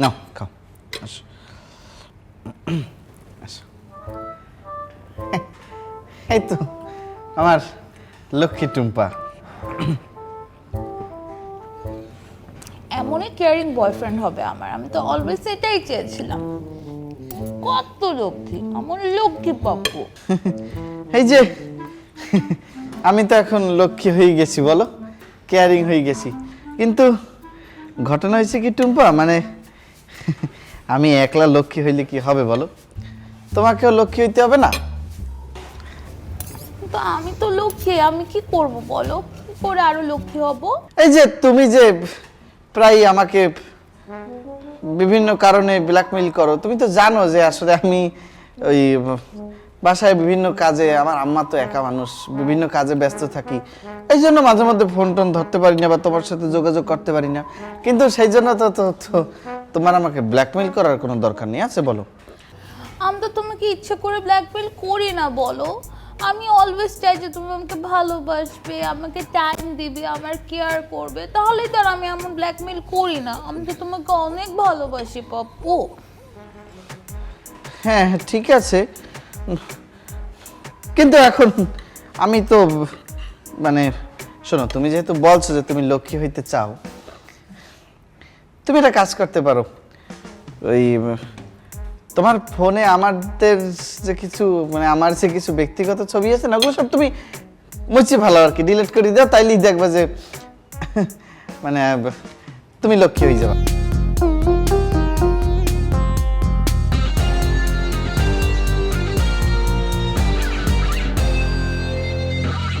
নাও খাও আসো আসো এই তো আমার লক্ষ্মী টুম্পা এমনই কেয়ারিং বয়ফ্রেন্ড হবে আমার। আমি তো অলওয়েজ এটাই চেয়েছিলাম। কত লক্ষ্মী আমার লক্ষ্মী পাপ্পু। এই যে আমি তো এখন লক্ষ্মী হয়ে গেছি বলো? কেয়ারিং হয়ে গেছি। কিন্তু ঘটনা হয়েছে কি টুম্পা? মানে আমি একলা লক্ষ্মী হইলে কি হবে বলো? তোমাকেও লক্ষ্মী হইতে হবে না? তো আমি তো লক্ষ্মী আমি কি করব বলো? কি করে আরও লক্ষ্মী হব? এই যে তুমি যে প্রায় আমাকে বিভিন্ন কারণে ব্ল্যাকমেইল করো তুমি তো জানো যে আসলে আমি ওই বাসায় বিভিন্ন কাজে আমার আম্মা তো একা মানুষ বিভিন্ন কাজে ব্যস্ত থাকি। এই জন্য মাঝে মধ্যে ফোন টোন ধরতে পারি না বা তোমার সাথে যোগাযোগ করতে পারি না। কিন্তু সেই জন্য তো তোমার আমাকে ব্ল্যাকমেইল করার কোনো দরকার নেই আছে বলো। আমি তো তোমাকে ইচ্ছে করে ব্ল্যাকমেল করি না বলো। আমি অলওয়েজ চাই যে তুমি আমাকে ভালোবাসবে আমাকে টাইম দিবে আমার কেয়ার করবে। তাহলেই তো আর আমি এমন ব্ল্যাকমেল করি না। আমি তো তোমাকে অনেক ভালোবাসি পাপ্পু। হ্যাঁ হ্যাঁ, ঠিক আছে। কিন্তু এখন আমি তো মানে শোনো, তুমি যেহেতু বলছো যে তুমি লক্ষ্মী হইতে চাও, তুমি একটা কাজ করতে পারো। ওই, তোমার ফোনে আমাদের যে কিছু মানে আমার যে কিছু ব্যক্তিগত ছবি আছে না, ওগুলো সব তুমি মুছি ভালো আর কি ডিলিট করে দাও, তাইলেই দেখবা যে মানে তুমি লক্ষ্মী হয়ে যাবা।